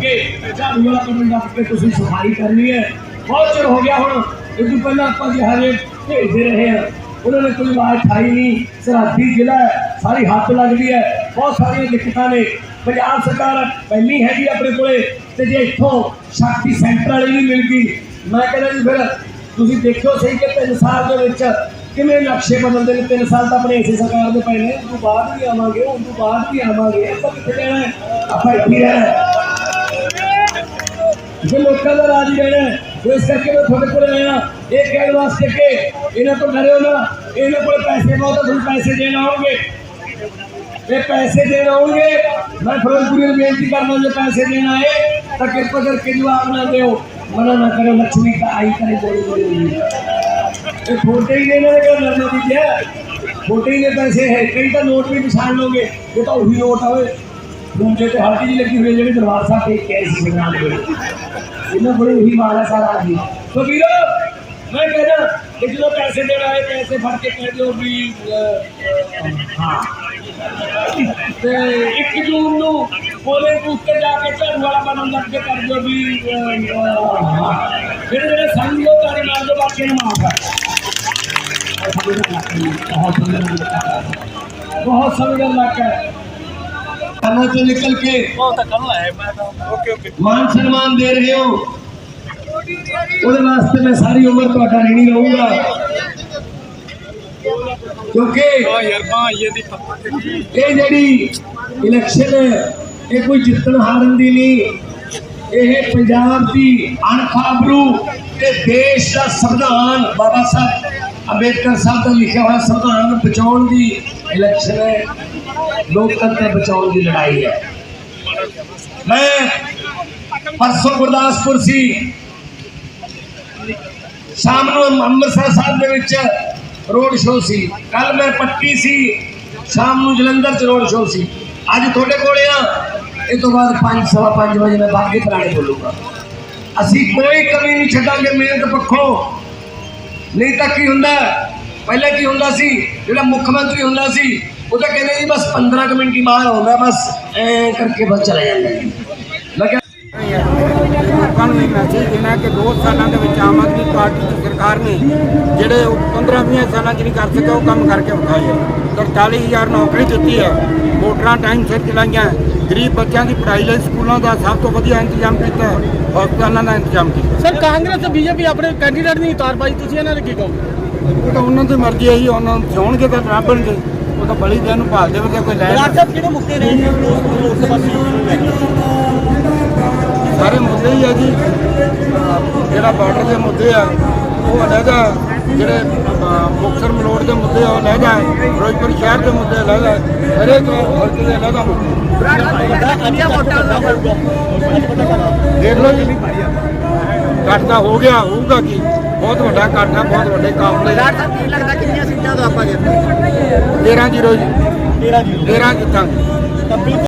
ਕੇ ਝਾੜੂ ਵਾਲਾ ਕੰਮ ਨੱਪ ਕੇ ਤੁਸੀਂ ਸਫ਼ਾਈ ਕਰਨੀ ਹੈ। ਬਹੁਤ ਚਿਰ ਹੋ ਗਿਆ ਹੁਣ, ਇਹ ਤੋਂ ਪਹਿਲਾਂ ਆਪਾਂ ਜੀ ਭੇਜਦੇ ਰਹੇ ਹਾਂ। ਉਹਨਾਂ ਨੇ ਕੋਈ ਆਵਾਜ਼ ਠਾਈ ਨਹੀਂ। ਸਰਹੱਦੀ ਜ਼ਿਲ੍ਹਾ ਹੈ, ਸਾਰੀ ਹੱਥ ਲੱਗਦੀ ਹੈ। ਬਹੁਤ ਸਾਰੀਆਂ ਦਿੱਕਤਾਂ ਨੇ। ਪੰਜਾਬ ਸਰਕਾਰ ਪਹਿਲੀ ਹੈਗੀ ਆਪਣੇ ਕੋਲੇ ਤੇ ਜੇ ਇੱਥੋਂ ਸ਼ਕਤੀ ਸੈਂਟਰ ਵਾਲੀ ਨਹੀਂ ਮਿਲ ਗਈ। ਮੈਂ ਕਹਿੰਦਾ ਜੀ ਫਿਰ ਤੁਸੀਂ ਦੇਖਿਓ ਸਹੀ ਕਿ ਤਿੰਨ ਸਾਲ ਦੇ ਵਿੱਚ ਕਿਵੇਂ ਨਕਸ਼ੇ ਬਦਲਦੇ ਨੇ। ਤਿੰਨ ਸਾਲ ਤਾਂ ਆਪਣੇ ਇਸੇ ਸਰਕਾਰ ਦੇ ਪਏ ਨੇ। ਉਸ ਤੋਂ ਬਾਅਦ ਵੀ ਆਵਾਂਗੇ, ਉਸ ਤੋਂ ਬਾਅਦ ਵੀ ਆਵਾਂਗੇ। ਆਪਾਂ ਕਿੱਥੇ ਜਾਣਾ ਆਪਾਂ ਇੱਥੇ ਰਹਿਣਾ ਜੋ ਲੋਕਾਂ ਦਾ ਰਾਜ ਰਹਿਣਾ ਉਹ ਇਸ ਕਰਕੇ ਮੈਂ ਤੁਹਾਡੇ ਕੋਲ ਆਇਆ। ਇਹ ਕਹਿਣ ਵਾਸਤੇ ਕਿ ਇਹਨਾਂ ਤੋਂ ਡਰਿਓ ਨਾ। ਇਹਨਾਂ ਕੋਲ ਪੈਸੇ ਬਹੁਤ ਤੁਹਾਨੂੰ ਪੈਸੇ ਦੇਣ ਆਉਣਗੇ। ਇਹ ਪੈਸੇ ਦੇਣ ਆਉਣਗੇ। ਮੈਂ ਫਿਰੋਜ਼ਪੁਰੀ ਨੂੰ ਬੇਨਤੀ ਕਰਨਾ ਜੇ ਪੈਸੇ ਦੇਣ ਆਏ, ਤਾਂ ਕਿਰਪਾ ਕਰਕੇ ਜਵਾਬ ਨਾ ਦਿਓ। ਮਨਾ ਨਾ ਕਰੋ ਲక్ష్ਮੀ ਦਾ ਆਈ ਕਰੇ ਬੋਲੀ ਬੋਲੀ ਇਹ ਫੋਟੇ ਹੀ ਇਹਨਾਂ ਨੇ ਕਰ ਲੈਣਾ ਦੀ ਹੈ ਫੋਟੇ ਹੀ ਨੇ ਪੈਸੇ ਹੈ ਕਈ ਤਾਂ ਨੋਟ ਵੀ ਪਛਾਣ ਲੋਗੇ ਇਹ ਤਾਂ ਉਹੀ ਨੋਟ ਆਵੇ ਦੂਜੇ ਤੇ ਹਲਕੀ ਜੀ ਲੱਗੀ ਹੋਈ ਹੈ ਜਿਹੜੀ ਦਰਬਾਰ ਸਾਹਿਬ ਤੇ ਕੈਸ਼ ਸੰਗਰਾਮ ਦੇ ਇਹਨਾਂ ਬੜੇ ਉਹੀ ਮਾਲ ਹੈ ਸਾਰਾ ਜੀ ਸੋ ਵੀਰੋ ਮੈਂ ਕਹਿੰਦਾ ਕਿ ਜਦੋਂ ਪੈਸੇ ਦੇਣ ਆਏ ਪੈਸੇ ਫੜ ਕੇ ਕਹਿ ਦਿਓ ਵੀ ਹਾਂ। ਤੇ 1 ਜੂਨ ਨੂੰ ਕੋਲੇ ਉੱਤੇ ਜਾ ਕੇ ਝਾੜੂ ਵਾਲਾ ਬਣਨ ਲੱਗ ਕੇ ਕਰ ਦਿਓ ਵੀ ਅਹ, ਅਹ, ਹਾਂ। ਫਿਰ ਜਿਹੜੇ ਮਾਰ ਦੋ ਬਾਕੀ ਨੂੰ ਮਾਫ ਬਹੁਤ ਸਮਝਣ ਲੱਗ ਬਹੁਤ ਕਰਨ ਲਾਇਆ ਮੈਂ ਤਾਂ। Okay okay. ਮਾਨ ਸਨਮਾਨ ਦੇ ਰਹੇ ਹੋ। ਉਹਦੇ ਵਾਸਤੇ ਮੈਂ ਸਾਰੀ ਉਮਰ ਤੁਹਾਡਾ ऋणी ਰਹੂੰਗਾ। ਕਿਉਂਕਿ ਆ ਯਾਰ ਬਾਹ ਇਹ ਜਿਹੜੀ ਇਲੈਕਸ਼ਨ ਹੈ ਇਹ ਕੋਈ ਜਿੱਤਣ ਹਾਰਨ ਦੀ ਨਹੀਂ। ਇਹ ਪੰਜਾਬ ਦੀ ਅਣਖਾਬਰੂ ਤੇ ਦੇਸ਼ ਦਾ ਸੰਵਿਧਾਨ ਬਾਬਾ ਸਾਹਿਬ ਅੰਬੇਦਕਰ ਸਾਹਿਬ ਦਾ ਲਿਖਿਆ ਹੋਇਆ ਸੰਵਿਧਾਨ ਬਚਾਉਣ ਦੀ ਇਲੈਕਸ਼ਨ ਹੈ। ਲੋਕਤੰਤਰ ਬਚਾਉਣ ਦੀ ਲੜਾਈ ਹੈ। ਮੈਂ ਪਰਸੋਂ ਗੁਰਦਾਸਪੁਰ ਸੀ। ਸ਼ਾਮ ਨੂੰ ਅੰਮ੍ਰਿਤਸਰ ਸਾਹਿਬ ਦੇ ਵਿੱਚ ਰੋਡ ਸ਼ੋਅ ਸੀ। ਕੱਲ ਮੈਂ ਪੱਟੀ ਸੀ। ਸ਼ਾਮ ਨੂੰ ਜਲੰਧਰ ਚ ਰੋਡ ਸ਼ੋਅ ਸੀ। ਅੱਜ ਤੁਹਾਡੇ ਕੋਲੇ ਆ। ਇਹ ਤੋਂ ਬਾਅਦ 5 ਸਵਾ 5 ਵਜੇ ਮੈਂ ਬਾਕੀ ਪੁਰਾਣੇ ਬੋਲੂਗਾ। ਅਸੀਂ ਕੋਈ ਕਮੀ ਨਹੀਂ ਛੱਡਾਂਗੇ, ਮਿਹਨਤ ਪੱਖੋਂ। ਨਹੀਂ ਤਾਂ ਕੀ ਹੁੰਦਾ? ਪਹਿਲਾਂ ਕੀ ਹੁੰਦਾ ਸੀ? ਜਿਹੜਾ ਮੁੱਖ ਮੰਤਰੀ ਹੁੰਦਾ ਸੀ ਉਹ ਤਾਂ ਕਹਿੰਦੇ ਜੀ ਬਸ 15 ਕੁ ਮਿੰਟ ਹੀ ਬਾਹਰ ਆਉਂਦਾ ਬਸ ਐ ਕਰਕੇ ਬਸ ਚਲਾ ਜਾਂਦਾ ਜੀ। ਮੈਂ ਕਿਹਾ ਲੋਕਾਂ ਨੂੰ ਇਹ ਮੈਸੇਜ ਦੇਣਾ ਕਿ ਦੋ ਸਾਲਾਂ ਦੇ ਵਿੱਚ ਆਮ ਆਦਮੀ ਪਾਰਟੀ ਦੀ ਸਰਕਾਰ ਨੇ ਜਿਹੜੇ 15-20 ਸਾਲਾਂ 'ਚ ਨਹੀਂ ਕਰ ਸਕੇ ਉਹ ਕੰਮ ਕਰਕੇ ਵਿਖਾਏ ਹੈ 43000 ਨੌਕਰੀ ਦਿੱਤੀ ਹੈ ਮੋਟਰਾਂ ਟਾਈਮ ਸਿਰ ਚਲਾਈਆਂ ਗਰੀਬ ਬੱਚਿਆਂ ਦੀ ਪੜ੍ਹਾਈ ਲਈ ਸਕੂਲਾਂ ਦਾ ਸਭ ਤੋਂ ਵਧੀਆ ਇੰਤਜ਼ਾਮ ਕੀਤਾ ਹੈ, ਹਸਪਤਾਲਾਂ ਦਾ ਇੰਤਜ਼ਾਮ ਕੀਤਾ। ਸਰ ਕਾਂਗਰਸ ਤੇ ਬੀਜੇਪੀ ਆਪਣੇ ਕੈਂਡੀਡੇਟ ਨਹੀਂ ਉਤਾਰ ਪਾਈ ਤੁਸੀਂ ਇਹਨਾਂ ਨੇ ਕੀ ਕਹੋਗੇ? ਉਹ ਤਾਂ ਉਹਨਾਂ ਦੀ ਮਰਜ਼ੀ ਹੈ ਜੀ ਉਹਨਾਂ ਨੂੰ ਚਾਹਣਗੇ ਤਾਂ ਲੱਭਣਗੇ ਉਹ ਤਾਂ ਬਲੀ ਦੇ ਨੂੰ ਭਾਲਦੇ ਵਧੀਆ ਕੋਈ ਲੈ ਬਲਾਕ ਸਾਹਿਬ ਕਿਹੜੇ ਮੁੱਦੇ ਰਹੇ ਨੇ ਲੋਕ ਸਭਾ ਕੇ? ਸਾਰੇ ਮੁੱਦੇ ਹੀ ਆ ਜੀ। ਜਿਹੜਾ ਬਾਰਡਰ ਦੇ ਮੁੱਦੇ ਆ ਉਹ ਅਲੱਗ ਆ। ਜਿਹੜੇ ਅਹ, ਮੁਕਤਸਰ ਮਲੋੜ ਦੇ ਮੁੱਦੇ ਆ ਉਹ ਅਲੱਗ ਆ। ਫਿਰੋਜ਼ਪੁਰ ਸ਼ਹਿਰ ਦੇ ਮੁੱਦੇ ਅਲੱਗ ਆ। ਹਰੇਕ ਹਲਕੇ ਦੇ ਅਲੱਗ ਆ ਦੇਖ ਲਓ ਜੀ। ਘੱਟ ਤਾਂ ਹੋ ਗਿਆ ਹੋਊਗਾ ਕੀ? ਬਹੁਤ ਵੱਡਾ ਘੱਟ ਆ ਬਹੁਤ ਵੱਡੇ ਕਾਮਲੇ ਬਲਾਕ ਸਾਹਿਬ ਕੀ ਲੱਗਦਾ ਕਿੰਨੀਆਂ ਸੀਟਾਂ ਤੋਂ ਆਪਾਂ ਜਿੱਤਾਂਗੇ 13 ਜ਼ੀਰੋ ਜੀ। 13 13 ਜਿੱਤਾਂਗੇ। ਤਾਂ ਬਿਲਕੁਲ